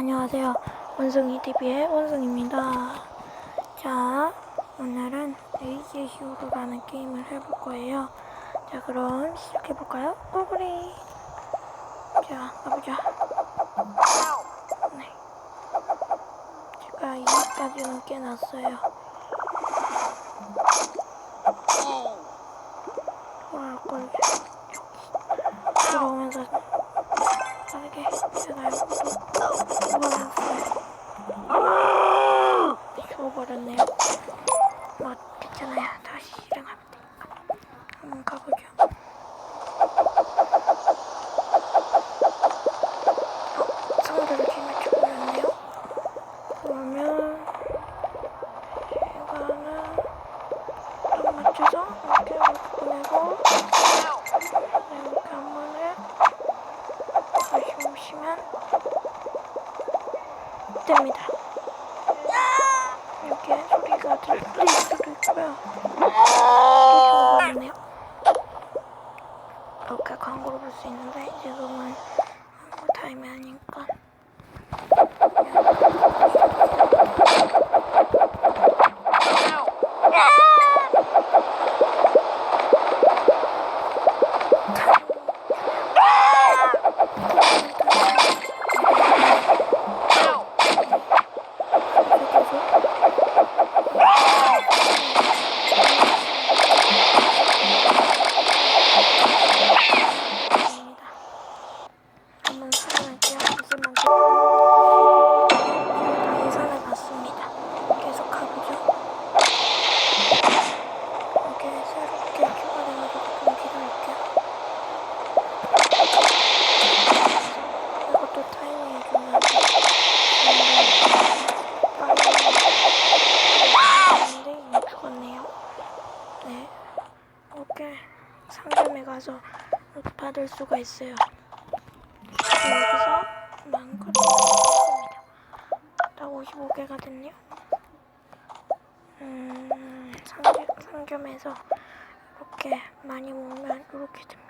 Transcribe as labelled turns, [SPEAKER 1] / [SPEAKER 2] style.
[SPEAKER 1] 안녕하세요. 원숭이 TV의 원숭입니다. 자, 오늘은 에이지 히어로라는 게임을 해볼 거예요. 자, 그럼 시작해볼까요? 꼬부리. 자, 가보자. 네. 제가 2까지는 깨놨어요. 돌아올 걸 여기 들어오면서 빠르게 제가 여기서 죽어버렸어요. 죽어 버렸네요. 뭐 괜찮아요. 다시 실행하면 되니까. 한번 가보죠. 어, 상대를 뒤에 죽어버렸네요. 그러면 이거는 딱 맞춰서 이렇게 보내고 이렇게 한 번에 다시 오시면 됩니다. 이렇게 소리가 들릴 있고요. 또 죽어버리네요. 이렇게 광고로 볼수 있는데 지금은 뭐 타임이 아니니까 한번 사용할게요. 무슨 다 예산을 봤습니다. 계속 가보죠. 이렇게 새롭게 추가돼가지고 좀 기다릴게요. 이것도 타이밍이 중요하죠. 근데 이미 죽었네요. 네. 이렇게 상점에 가서 받을 수가 있어요. 여기서 만큼 했습니다. 딱 55개가 됐네요. 음, 상점, 상점에서 이렇게 많이 모으면 이렇게 됩니다.